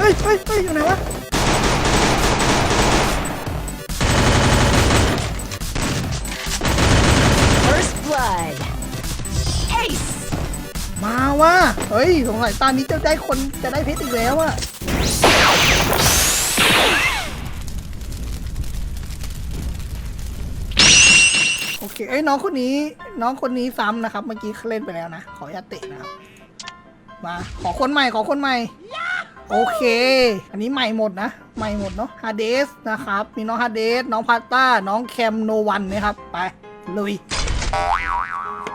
เฮ้ยเฮ้ยเฮ้ยอยู่ไหนวะ First blood. Ace. มาว่ะเฮ้ยสงสัยตอนนี้จะได้คนจะได้เพชรอีกแล้วอะโอเคเอ้ยน้องคนนี้ น้องคนนี้ซ้ำนะครับ เมื่อกี้เขาเล่นไปแล้วนะ ขออนุญาตเตะนะครับ มา ขอคนใหม่ ขอคนใหม่ โอเค อันนี้ใหม่หมดนะ ใหม่หมดเนาะฮาเดสนะครับ มีน้องฮาเดสน้องพาต้า น้องแคมโนวันนะครับ ไป ลุย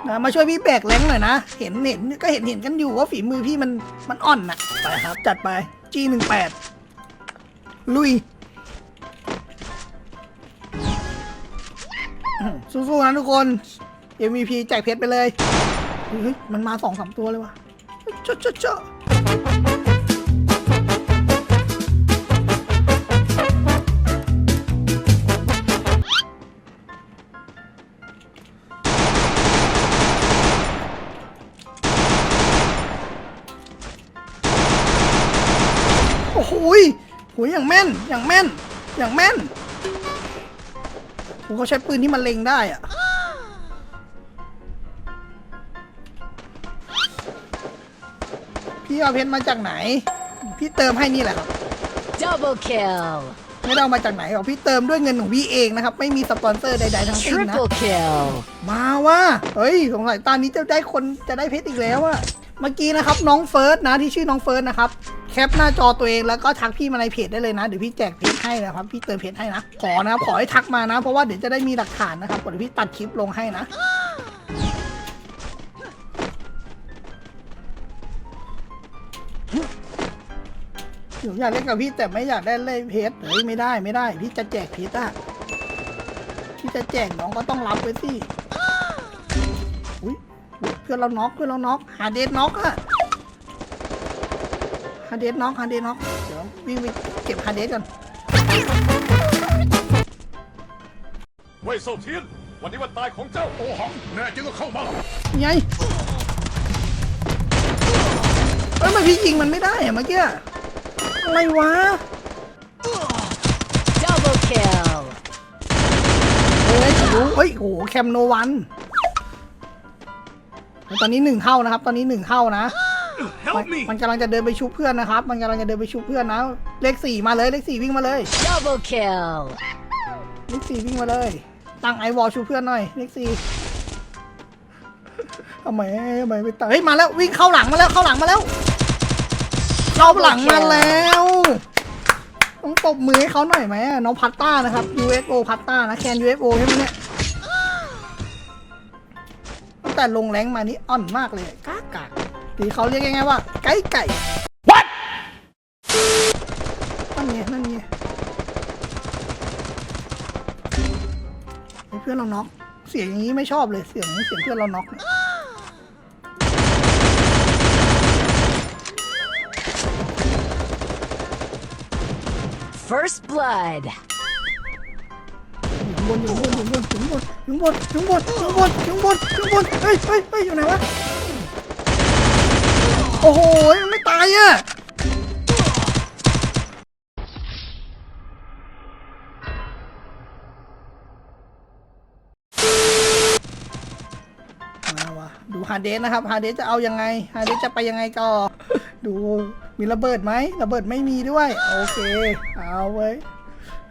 นะมาช่วยพี่แบกแรงหน่อยนะ เห็นเห็นก็เห็นเห็นกันอยู่ว่าฝีมือพี่มันมันอ่อนน่ะไปครับ จัดไป G18 ลุย สู้ๆนะทุกคน MVP แจกเพชรไปเลยเฮ้ยมันมาสองสามตัวเลยวะเจ้าเจ้า อ้โหยโหยอย่างแม่น อย่างแม่น อย่างแม่นโหเขาใช้ปืนที่มันเล็งได้อะพี่เอาเพชรมาจากไหน พี่เติมให้นี่แหละครับ Double kill. ไม่ได้เอามาจากไหนหรอกพี่เติมด้วยเงินของพี่เองนะครับ ไม่มีสปอนเซอร์ใดๆทั้งสิ้นนะ Triple kill. มาว่าเฮ้ยสงสัยตอนนี้จะได้คนจะได้เพชรอีกแล้วอะเมื่อกี้นะครับน้องเฟิร์สนะที่ชื่อน้องเฟิร์สนะครับ แคปหน้าจอตัวเองแล้วก็ทักพี่มาในเพจได้เลยนะเดี๋ยวพี่แจกเพชรให้นะครับพี่เติมเพชรให้นะขอนะครับขอให้ทักมานะ เพราะว่าเดี๋ยวจะได้มีหลักฐานนะครับเดี๋ยวพี่ตัดคลิปลงให้นะหนูอยากเล่นกับพี่แต่ไม่อยากได้เล่นเพชรเฮ้ยไม่ได้ไม่ได้ พี่จะแจกเพชรอะพี่จะแจกน้องก็ต้องรับไว้สิอุ้ยเพื่อนเราน็อกเพื่อนเราน็อกหาเดทน็อกอะาเดทน็อกหาเดทน็อกเดี๋ยววิ่งไปเก็บหาเดทก่อนเว่ยเซาเทียน วันนี้วันตายของเจ้าโอหัง แน่จริงก็เข้ามา ไงเอ้ยทำไมพี่ยิงมันไม่ได้อะเมื่อกี้อะไรวะ Double kill. เฮ้ยรู้เฮ้ยโหแคมโนวัน ตอนนี้หนึ่งเท่านะครับ ตอนนี้หนึ่งเท่านะ มันมันกำลังจะเดินไปชุบเพื่อนนะครับ มันกำลังจะเดินไปชุบเพื่อนนะ เลขสี่มาเลย เลขสี่วิ่งมาเลย Double kill. เลขสี่วิ่งมาเลย ตั้งไอวอลชุบเพื่อนหน่อย เลขสี่ทำไมทำไมไม่ตั้งเฮ้ย มาแล้ววิ่งเข้าหลังมาแล้วเข้าหลังมาแล้ว เข้าหลังมาแล้ว ต้องตบมือให้เขาหน่อยไหมอะน้องพัตต้านะครับ UFO พัตต้านะแคน UFO ใช่ไหมเนี่ยตั้งแต่ลงแรงมานี่อ่อนมากเลยกากกาก หรือเขาเรียกยังไงว่า ไก่ไก่ What นั่นไงนั่นไงเฮ้ยเพื่อนเราน็อกเสียงอย่างนี้ไม่ชอบเลยเสียงเสียงเพื่อนเราน็อกเนี่ย First blood. อยู่บนอยู่บนอยู่บนอยู่บนอยู่บนอยู่บนอยู่บนอยู่บนอยู่บนเฮ้ยเฮ้ยเฮ้ยอยู่ไหนวะโอ้โหมันไม่ตายอะมาวะดูฮาเดสนะครับฮาเดสจะเอายังไงฮาเดสจะไปยังไงก็ดูมีระเบิดไหมระเบิดไม่มีด้วย โอเค เอาเว้ย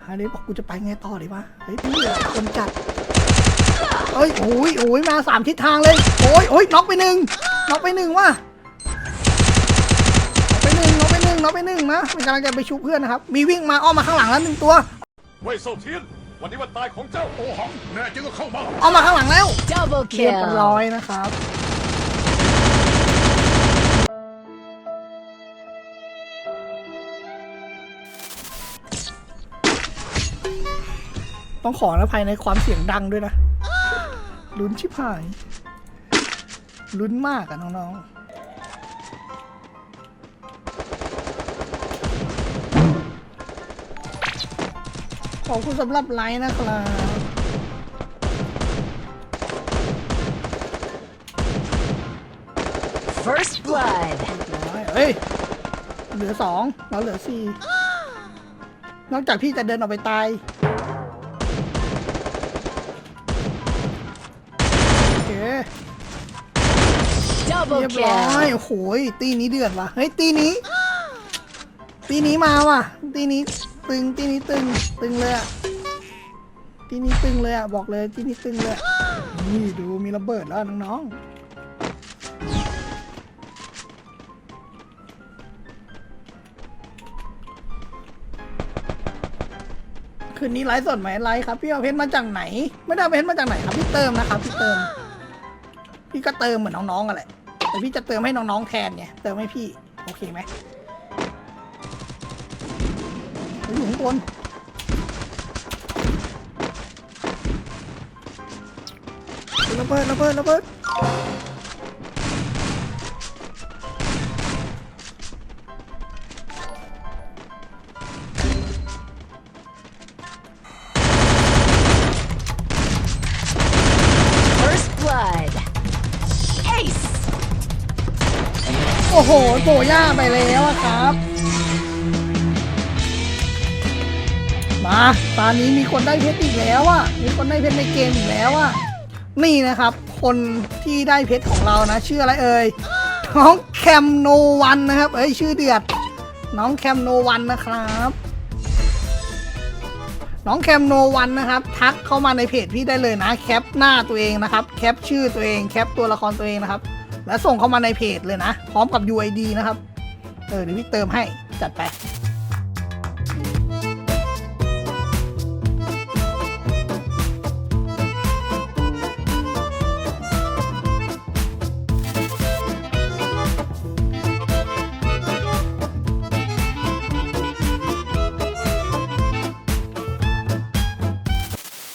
ฮาเดสบอกกูจะไปไงต่อดีวะเฮ้ยพี่คนจัดเอ้ยโอ้ยโอ้ยมาสามทิศทางเลยโอ้ยโอ้ยน็อกไปหนึ่งน็อกไปหนึ่งว่ะ น็อกไปหนึ่งน็อกไปหนึ่งน็อกไปหนึ่งนะมันกำลังจะไปชุบเพื่อนนะครับ มีวิ่งมาอ้อมมาข้างหลังแล้วหนึ่งตัวเว่ยเซาเทียนวันนี้วันตายของเจ้าโอหังแน่จริงก็เข้ามาอ้อมมาข้างหลังแล้ว Double เรียบ kill. ร้อยนะครับต้องขออภัยในความเสียงดังด้วยนะลุ้นชิบหายลุ้นมากอะน้องๆ ขอบคุณสำหรับไลน์นะครับ First blood. เฮ้ย เหลือสองเราเหลือสี่นอกจากพี่จะเดินออกไปตาย โอเค Double เรียบร้อย kill. โอ้โหยตีนี้เดือดว่ะ เฮ้ย ตีนี้ ตีนี้มาว่ะ ตีนี้ ตึงตีนี้ตึง ตึงเลยอะตีนี้ตึงเลยอะบอกเลยตีนี้ตึงเลย นี่ดูมีระเบิดแล้วน้องๆ คืนนี้ไลฟ์สดไหมไลฟ์ครับ พี่เอาเพชรมาจากไหน ไม่ได้เอาเพชรมาจากไหนครับพี่เติมนะครับพี่เติม พี่ก็เติมเหมือนน้องๆกันแหละแต่พี่จะเติมให้น้องๆแทนไงเติมให้พี่ โอเคไหม เฮ้ยอยู่ข้างบนระเบิดระเบิดระเบิด First blood. Ace. โอ้โหโบย่าไปแล้วอะครับ มาตอนนี้มีคนได้เพชรอีกแล้วอะมีคนได้เพชรในเกมอีกแล้วอะนี่นะครับ คนที่ได้เพชรของเรานะ ชื่ออะไรเอ่ย น้องแคมโนวันนะครับ เอ้ยชื่อเดือด น้องแคมโนวันนะครับ น้องแคมโนวันนะครับ ทักเข้ามาในเพจพี่ได้เลยนะ แคปหน้าตัวเองนะครับ แคปชื่อตัวเอง แคปตัวละครตัวเองนะครับ แล้วส่งเข้ามาในเพจเลยนะ พร้อมกับ UID นะครับ เออเดี๋ยวพี่เติมให้ จัดไป